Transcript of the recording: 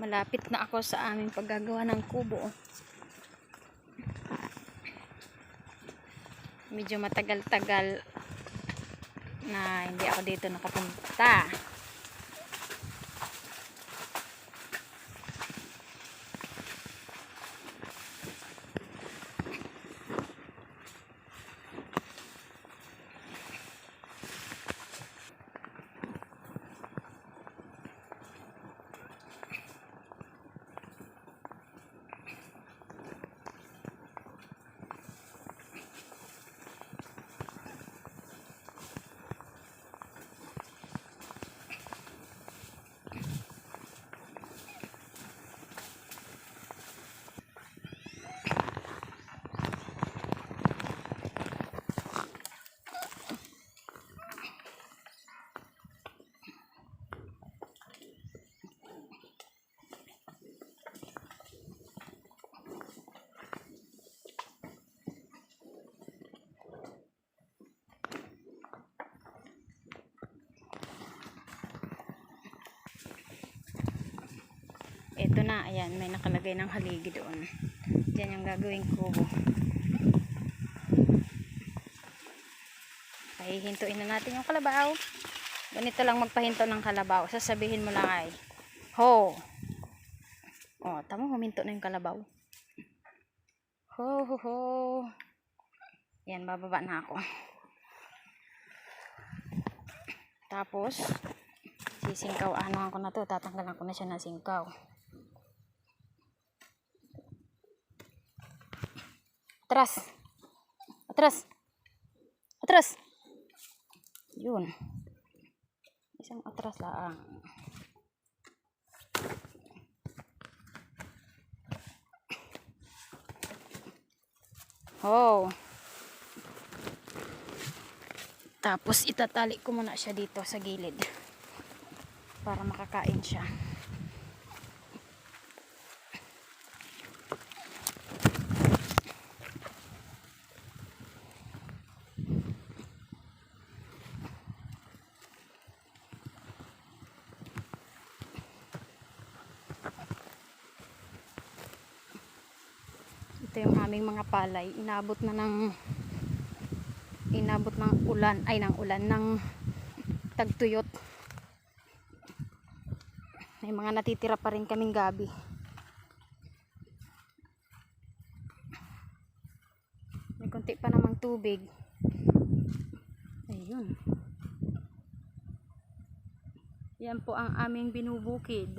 Malapit na ako sa aming paggagawa ng kubo. Medyo matagal-tagal na hindi ako dito nakapunta. Ito na, ayan, may nakalagay ng haligi doon. Diyan yung gagawing kubo. Pahihintuin na natin yung kalabaw. Ganito lang magpahinto ng kalabaw. Sasabihin mo lang ay, Ho! O, tama, huminto na yung kalabaw. Ho, ho, ho. Yan, bababa na ako. Tapos, sisingkaw, ano ko na to, tatanggalan ko na siya ng singkaw. Atras. Atras. Atras. Yun. Isang atras lang. Oh. Tapos itatali ko muna siya dito sa gilid. Para makakain siya. Ito yung aming mga palay. Inabot na ng inabot ng ulan ay ng ulan ng tagtuyot. May mga natitira pa rin kaming gabi. May konti pa namang tubig. Ayun. Yan po ang aming binubukid